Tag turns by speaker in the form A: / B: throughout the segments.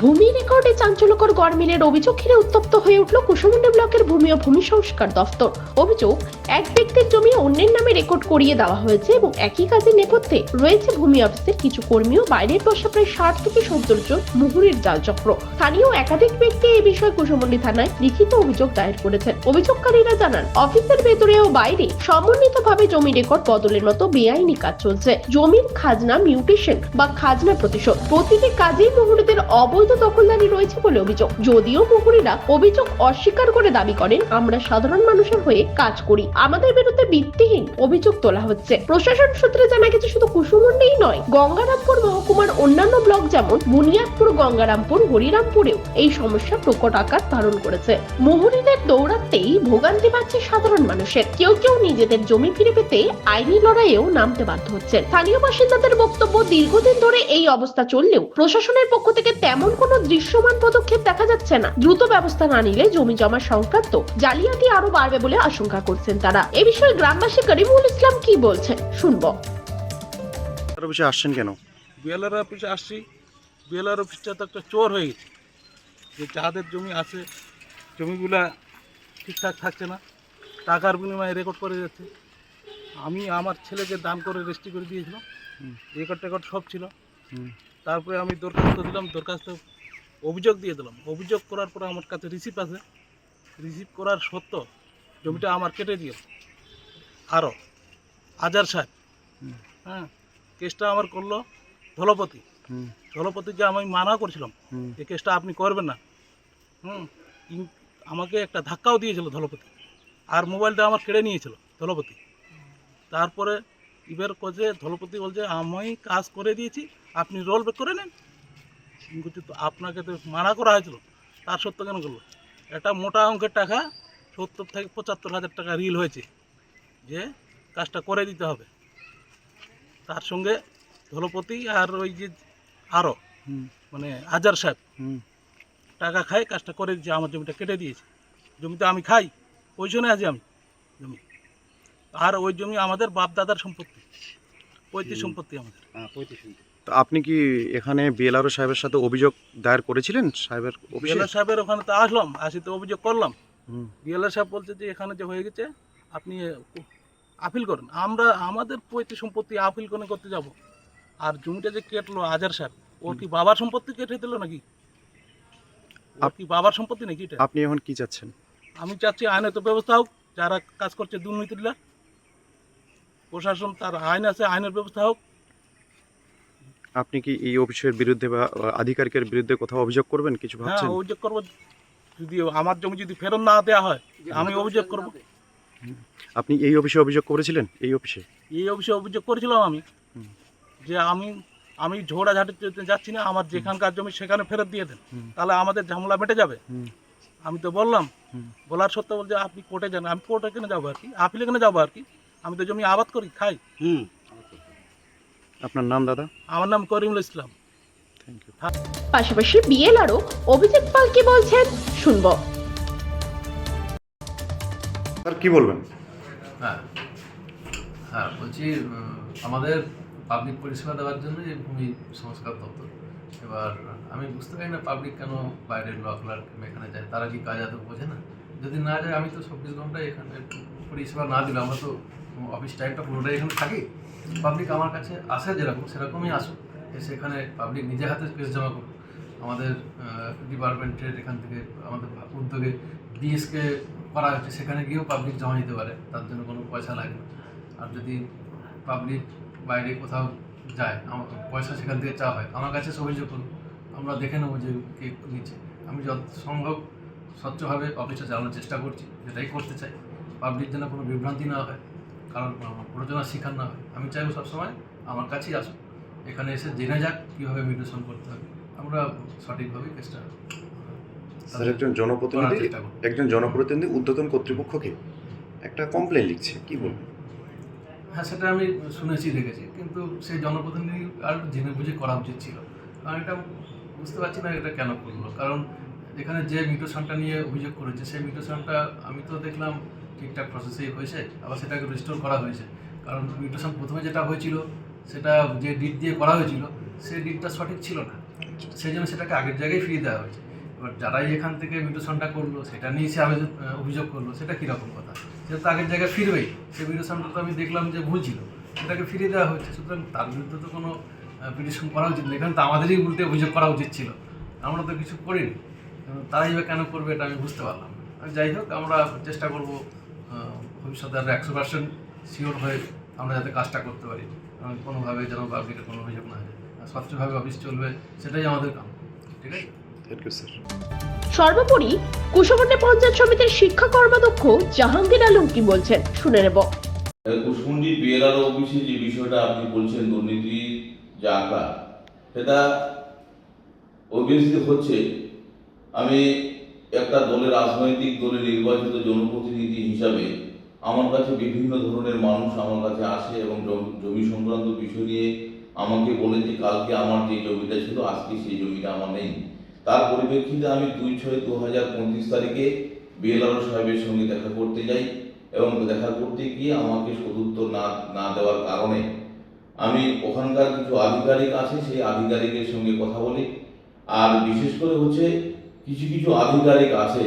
A: ভূমি রেকর্ডে চাঞ্চল্যকর গড়মিলের অভিযোগ ঘিরে উত্তপ্ত হয়ে উঠল কুশমুন্ডা ব্লকের ভূমি ও ভূমি সংস্কার দফতর। অভিযোগ, এক ব্যক্তির জমি অন্যের নামে রেকর্ড করিয়ে দেওয়া হয়েছে এবং একই কাজের নেপথ্যে রয়েছে ভূমি অফিসের কিছু কর্মী ও বাইরের বসা প্রায় ষাট থেকে সত্তর জন মুহুরির জালচক্র। স্থানীয় একাধিক ব্যক্তি এই বিষয়ে কুশমন্ডি থানায় লিখিত অভিযোগ দায়ের করেছেন। অভিযোগকারীরা জানান, অফিসের ভেতরে ও বাইরে সমন্বিতভাবে জমি রেকর্ড বদলের মতো বেআইনি কাজ চলছে। জমির খাজনা, মিউটেশন বা খাজনা প্রতিশোধ প্রতিটি কাজেই মুহুরিদের অবৈধ দখলদারি রয়েছে বলে অভিযোগ। যদিও মুহুরিরা অভিযোগ অস্বীকার করে দাবি করেন, আমরা সাধারণ মানুষের হয়ে কাজ করি। আমাদের বিরুদ্ধে ভিত্তিহীন অভিযোগ তোলা হচ্ছে। প্রশাসন সূত্রে জানা গেছে, শুধু কুসুমন্ডিই নয়, গঙ্গারামপুর মহকুমার অন্যান্য ব্লক যেমন বুনিয়াদপুর গঙ্গারামপুর, হরিরামপুরেও এই সমস্যা প্রকট আকার ধারণ করেছে। মুহুরিদের দৌড়াতেই ভোগান্তি পাচ্ছে সাধারণ মানুষের। কেউ কেউ নিজেদের জমি ফিরে পেতে আইনি লড়াইয়েও নামতে বাধ্য হচ্ছে স্থানীয় বাসিন্দাদের বক্তব্য, দীর্ঘদিন ধরে এই অবস্থা চললেও প্রশাসনের পক্ষ থেকে তেমন কোনো দৃশ্যমান পদক্ষেপ দেখা যাচ্ছে না। দ্রুত ব্যবস্থা না নিলে জমি জমা সংক্রান্ত জালিয়াতি আরও বাড়বে বলে আশঙ্কা করছেন তারা। এ বিষয়ে গ্রামবাসী করিমুল ইসলাম কি বলছেন? শুনব।
B: তার অফিসে আসছেন কেন?
C: বিএলআর অফিসে আসছি। বিএলআর অফিসটা তো একটা চোর হয়ে গেছে। যে যাদের জমি আছে জমিগুলা ঠিকঠাক থাকছে না টাকার বিনিময়ে রেকর্ড করে যাচ্ছে। আমি আমার ছেলেকে দান করে রেজিস্ট্রি করে দিয়েছিলাম।
B: হুম।
C: রেকর্ড টেকর্ড সব ছিল।
B: হুম।
C: তারপরে আমি দরখাস্ত দিলাম দরখাস্ত অভিযোগ দিয়ে দিলাম। অভিযোগ করার পরে আমার কাছে রিসিপ্ট আছে। রিসিভ করার সত্য জমিটা আমার কেটে দিও আরও আজার সাহেব হ্যাঁ কেসটা আমার করল ধলপতি ধলপতিকে আমি মানা করছিলাম। এই কেসটা আপনি করবেন না। হুম আমাকে একটা ধাক্কাও দিয়েছিল ধলপতি আর মোবাইলটা আমার কেড়ে নিয়েছিল ধলপতি তারপরে এবার কোচে ধলপতি বলছে আমি কাজ করে দিয়েছি আপনি রোল ব্যাক করে নেন। আপনাকে তো মানা করা হয়েছিল তার সত্য কেন করল? একটা মোটা অঙ্কের টাকা সত্তর থেকে পঁচাত্তর হাজার টাকা রিল হয়েছে যে কাজটা করে দিতে হবে। তার সঙ্গে ধলপতি আর ওই যে আরও মানে হাজার সাহেব টাকা খাই কাজটা করে দিয়েছে আমার জমিটা কেটে দিয়েছে। জমিতে আমি খাই পয়সনে আছি আমি জমি। আর ওই জমি আমাদের বাপ দাদার সম্পত্তি পৈতৃক সম্পত্তি আমাদের।
B: তো আপনি কি এখানে বিএলআরও সাহেবের সাথে অভিযোগ দায়ের করেছিলেন? সাহেবের
C: বিএলআর সাহেবের ওখানে তো আসলাম আসি তো অভিযোগ করলাম। বিএলআর সাহেব বলছে যে এখানে যে হয়ে গেছে আপনি আপিল করেন। আমরা আমাদের পৈতৃক সম্পত্তি আপিল করে করতে যাব? আর জমিটা যে কেটলো আজার সাহেব ওর কি বাবার সম্পত্তি কেটে দিল নাকি? ওর
B: আপ-
C: কি বাবার সম্পত্তি নাকি এটা?
B: আপনি এখন কি চাচ্ছেন?
C: আমি চাচ্ছি আইনত ব্যবস্থা হোক যারা কাজ করছে দুর্নীতিরা প্রশাসন তার আইন আছে আইনের ব্যবস্থা হোক।
B: আপনি কি এই অফিসের বিরুদ্ধে বা আধিকারিকের বিরুদ্ধে কোথাও অভিযোগ করবেন কিছু ভাবছেন?
C: হ্যাঁ অভিযোগ করব। যদি আমার জমি যদি ফেরত না দেওয়া হয় আমি অভিযোগ করব।
B: আপনি এই অফিসে অভিযোগ করেছিলেন? এই অফিসে?
C: এই অফিসে অভিযোগ করেছিলাম আমি। যে আমি আমি ঝোড়াঝাটি যাচ্ছি না আমার যেখানকার জমি সেখানে ফেরত দিয়ে দেন। তাহলে আমাদের ঝামেলা মেটে যাবে। আমি তো বললাম বলার সত্ত্বেও বলছে আপনি কোর্টে যান। আমি কোর্টে কেন যাব আর কি? আপিলে কেন যাব আর কি? আমি তো জমি আবাদ করি খাই।
B: আপনার নাম দাদা?
C: আমার নাম করিমুল ইসলাম।
B: থ্যাংক ইউ
A: পাশাপাশি বিএলআরও অভিজিৎ পাল কি বলছেন শুনব।
B: স্যার কি বলবেন?
D: হ্যাঁ হ্যাঁ বলছি আমাদের পাবলিক পরিষেবা দেওয়ার জন্য এই ভূমি সংস্কার দপ্তর। এবার আমি বুঝতে পারি না পাবলিক কেন বাইরের ল ক্লার্ক এখানে যায় তারা কি কাজ আদৌ বোঝে না? যদি না যায় আমি তো চব্বিশ ঘন্টায় এখানে পরিষেবা না দিলে আমরা তো অফিস টাইমটা পুরোটাই এখানে থাকি। পাবলিক আমার কাছে আসে যেরকম, সেরকমই আসুক। এসে এখানে পাবলিক নিজে হাতে কেস জমা করুক। আমাদের ডিপার্টমেন্টের এখান থেকে আমাদের উদ্যোগে বিএসকে করা হচ্ছে সেখানে গিয়েও পাবলিক জমা দিতে পারে। তার জন্য কোনো পয়সা লাগে না। আর যদি পাবলিক বাইরে কোথাও যায় আমার পয়সা সেখান থেকে চাওয়া হয়, আমার কাছে অভিযোগ করুন আমরা দেখে নেব যে কে নিচ্ছে। আমি যত সম্ভব স্বচ্ছভাবে অফিসটা চালানোর চেষ্টা করছি যেটাই করতে চাই। পাবলিক যেন কোনো বিভ্রান্তি না হয়। কারণ প্রযোজনা শিখার না হয় আমি চাইব সবসময় আমার কাছেই আসুক। এখানে এসে জেনে যাক কীভাবে মিউটেশন করতে হবে। আমরা সঠিকভাবে চেষ্টা
B: স্যার একজন জনপ্রতিনিধি একজন জনপ্রতিনিধি উদ্বোধন কর্তৃপক্ষকে একটা কমপ্লেন লিখছে কি বলবেন?
D: হ্যাঁ সেটা আমি শুনেছি দেখেছি। কিন্তু সেই জনপ্রতিনিধি আর জেনে বুঝে করা উচিত ছিল। কারণ এটা বুঝতে পারছি না এটা কেন করল। কারণ এখানে যে মিউটেশনটা নিয়ে অভিযোগ করেছে সেই মিউটেশনটা আমি তো দেখলাম ঠিকঠাক প্রসেসেই হয়েছে, আবার সেটাকে রিস্টোর করা হয়েছে। কারণ মিউটেশন প্রথমে যেটা হয়েছিল, সেটা যে ডিট দিয়ে করা হয়েছিল, সেই ডিটটা সঠিক ছিল না। সেই জন্য সেটাকে আগের জায়গায় ফিরিয়ে দেওয়া হয়েছে। এবার যারাই এখান থেকে মিউটেশনটা করল, সেটা নিয়ে সে আবেদন অভিযোগ করল, সেটা কীরকম কথা? সেটা তো আগের জায়গায় ফিরবেই, সেই মিউটেশনটা তো আমি দেখলাম যে ভুল ছিল। সেটাকে ফিরিয়ে দেওয়া হয়েছে। সুতরাং তার বিরুদ্ধে তো কোনো পিটিশন করা উচিত না এখানে তো আমাদেরই উল্টে অভিযোগ করা উচিত ছিল। আমরা তো কিছু করিনি। তারাই বা কেন করবে এটা আমি বুঝতে পারলাম যাই হোক, আমরা চেষ্টা করব ভবিষ্যতে আরও একশো পার্সেন্ট শিওর হয়ে আমরা যাতে কাজটা করতে পারি। এবং কোনোভাবে যেন পাবলিকের কোনো অভিযোগ না হয় আর স্বচ্ছভাবে অফিস চলবে সেটাই আমাদের কাম ঠিক আছে?
B: থ্যাংক ইউ স্যার
A: সর্বোপরি কুশমন্ডি পঞ্চায়েত সমিতির শিক্ষা কর্মাধ্যক্ষ জাহাঙ্গীর আলম কি বলছেন? শুনে নেব।
E: কুশমুন্ডি বিএলআর অফিসে যে বিষয়টা আপনি বলছেন দুর্নীতি যে আঁকা সেটা অবভিয়াসলি হচ্ছে। আমি একটা দলের রাজনৈতিক দলের নির্বাচিত জনপ্রতিনিধি হিসাবে আমার কাছে বিভিন্ন ধরনের মানুষ আমার কাছে আসে এবং জমি সংক্রান্ত বিষয় নিয়ে আমাকে বলে যে কালকে আমার যে জমিটা ছিল, আজকে সেই জমিটা আমার নেই। তার পরিপ্রেক্ষিতে আমি দুই ছয় দু হাজার পঁচিশ তারিখে বিএলআর সাহেবের সঙ্গে দেখা করতে যাই এবং দেখা করতে গিয়ে আমাকে সদুত্তর না না দেওয়ার কারণে আমি ওখানকার কিছু আধিকারিক আছে, সেই আধিকারিকের সঙ্গে কথা বলি। আর বিশেষ করে হচ্ছে কিছু কিছু আধিকারিক আছে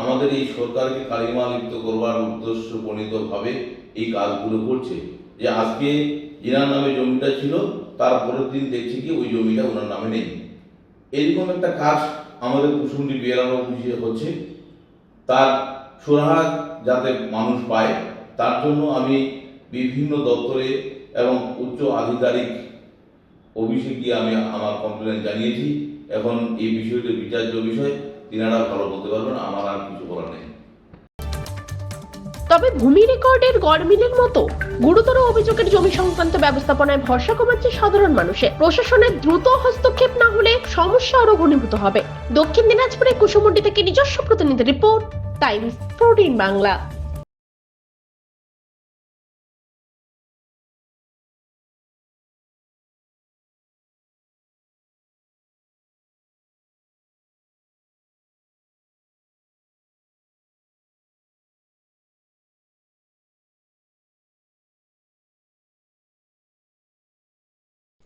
E: আমাদের এই সরকারকে কালিমা লিপ্ত করবার উদ্দেশ্য প্রণীতভাবে এই কাজগুলো করছে। যে আজকে যেনার নামে জমিটা ছিল, তার পরের দিন দেখছি কি ওই জমিটা ওনার নামে নেই। এরকম একটা কাজ আমাদের কুসুমটি বিএলআর অফিসে হচ্ছে। তার সুরাহা যাতে মানুষ পায়, তার জন্য আমি বিভিন্ন দপ্তরে এবং উচ্চ আধিকারিক অফিসে গিয়ে আমি আমার কমপ্লেন জানিয়েছি। এখন এই বিষয়টি বিচার্য বিষয়। তিনারা ভালো বলতে পারবেন, আমার আর কিছু বলার নেই।
A: তবে ভূমি রেকর্ডের গড়মিলের মতো গুরুতর অভিযোগের জমি সংক্রান্ত ব্যবস্থাপনায় ভরসা কমাচ্ছে সাধারণ মানুষের। প্রশাসনের দ্রুত হস্তক্ষেপ না হলে সমস্যা আরও ঘনীভূত হবে। দক্ষিণ দিনাজপুরে কুসুমন্ডি থেকে নিজস্ব প্রতিনিধি রিপোর্ট, টাইমস প্রোটিন বাংলা।